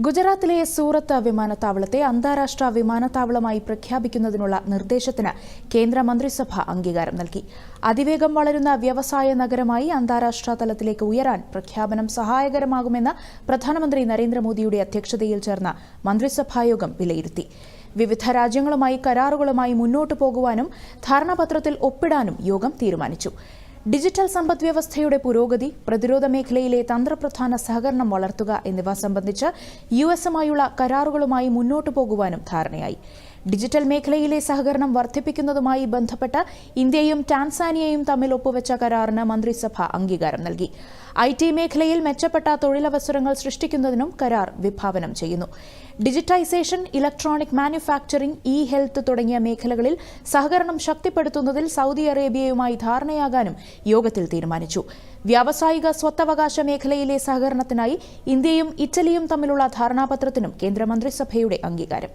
ഗുജറാത്തിലെ സൂറത്ത് വിമാനത്താവളത്തെ അന്താരാഷ്ട്ര വിമാനത്താവളമായി പ്രഖ്യാപിക്കുന്നതിനുള്ള നിർദ്ദേശത്തിന് കേന്ദ്ര മന്ത്രിസഭ അംഗീകാരം നൽകി. അതിവേഗം വളരുന്ന വ്യവസായ നഗരമായി അന്താരാഷ്ട്ര തലത്തിലേക്ക് ഉയരാൻ പ്രഖ്യാപനം സഹായകരമാകുമെന്ന് പ്രധാനമന്ത്രി നരേന്ദ്രമോദിയുടെ അധ്യക്ഷതയിൽ ചേർന്ന മന്ത്രിസഭായോഗം വിലയിരുത്തി. വിവിധ രാജ്യങ്ങളുമായി കരാറുകളുമായി മുന്നോട്ടു പോകുവാനും ധാരണാപത്രത്തിൽ ഒപ്പിടാനും യോഗം തീരുമാനിച്ചു. ഡിജിറ്റൽ സമ്പദ് വ്യവസ്ഥയുടെ പുരോഗതി പ്രതിരോധ മേഖലയിലെ തന്ത്രപ്രധാന സഹകരണം വളർത്തുക എന്നിവ സംബന്ധിച്ച് യു എസുമായുള്ള കരാറുകളുമായി മുന്നോട്ടു പോകുവാനും ധാരണയായി. ഡിജിറ്റൽ മേഖലയിലെ സഹകരണം വർദ്ധിപ്പിക്കുന്നതുമായി ബന്ധപ്പെട്ട് ഇന്ത്യയും ടാൻസാനിയയും തമ്മിൽ ഒപ്പുവെച്ച കരാറിന് മന്ത്രിസഭ അംഗീകാരം നൽകി. ഐ ടി മേഖലയിൽ മെച്ചപ്പെട്ട തൊഴിലവസരങ്ങൾ സൃഷ്ടിക്കുന്നതിനും കരാർ വിഭാവനം ചെയ്യുന്നു. Digitisation electronic manufacturing e health തുടങ്ങിയ മേഖലകളിൽ സഹകരണം ശക്തിപ്പെടുത്തുന്നതിൽ സൗദി അറേബ്യയുമായി ധാരണയാകാനും യോഗത്തിൽ തീരുമാനിച്ചു. വ്യാവസായിക സ്വത്തവകാശ മേഖലയിലെ സഹകരണത്തിനായി ഇന്ത്യയും ഇറ്റലിയും തമ്മിലുള്ള ധാരണാപത്രത്തിനും കേന്ദ്രമന്ത്രിസഭയുടെ അംഗീകാരം.